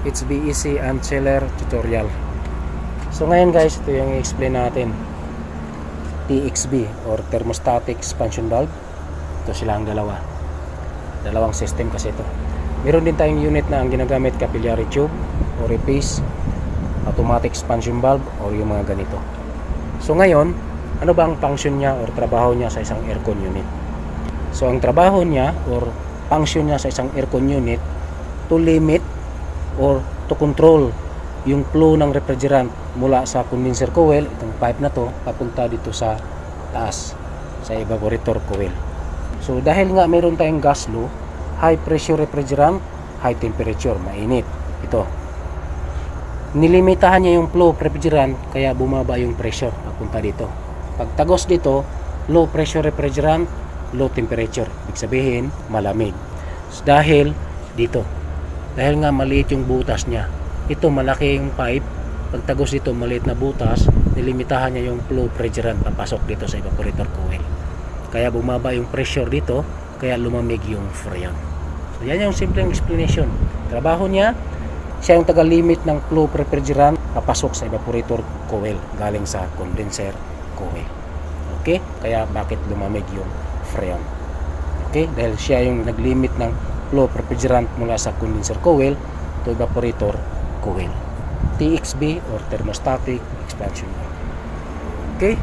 HVAC and chiller tutorial. So ngayon guys ito yung i-explain natin. TXB or thermostatic expansion valve. Ito sila ang dalawa. Dalawang system kasi ito. Meron din tayong unit na ang ginagamit capillary tube or repace automatic expansion valve or yung mga ganito. So ngayon ano ba ang function niya or trabaho niya sa isang aircon unit? So ang trabaho niya or function niya sa isang aircon unit to limit or to control yung flow ng refrigerant mula sa condenser coil, itong pipe na to, papunta dito sa taas, sa evaporator coil. So dahil nga meron tayong gas flow, high pressure refrigerant, high temperature, mainit. Ito. Nilimitahan niya yung flow refrigerant, kaya bumaba yung pressure papunta dito. Pag tagos dito, low pressure refrigerant, low temperature. Ibig sabihin, malamig. So, dahil dito, dahil nga maliit yung butas niya. Ito malaki yung pipe. Pag tagos dito maliit na butas nilimitahan niya yung flow refrigerant papasok dito sa evaporator coil. Kaya bumaba yung pressure dito kaya lumamig yung freon. So yan yung simpleng explanation. Trabaho niya siya yung taga-limit ng flow refrigerant papasok sa evaporator coil galing sa condenser coil. Okay? Kaya bakit lumamig yung freon? Okay? Dahil siya yung nag-limit ng flow refrigerant mula sa condenser coil to evaporator coil. TXB or thermostatic expansion. Okay?